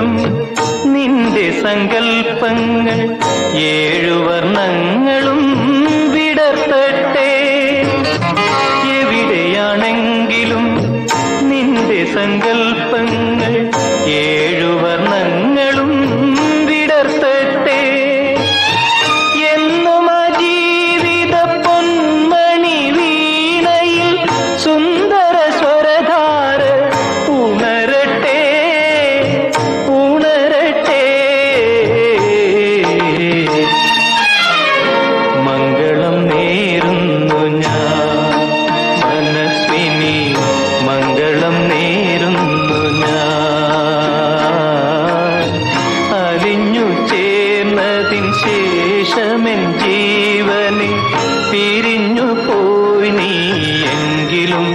നീളും നിന്റെ സങ്കൽപ്പങ്ങൾ ഏഴു വർണങ്ങളും വിടർത്തട്ടെ. എവിടെയാണെങ്കിലും നിന്റെ സങ്കൽപ്പങ്ങൾ പ്രിയമെൻ ജീവനെ പിരിഞ്ഞു പോയി നീ എങ്കിലും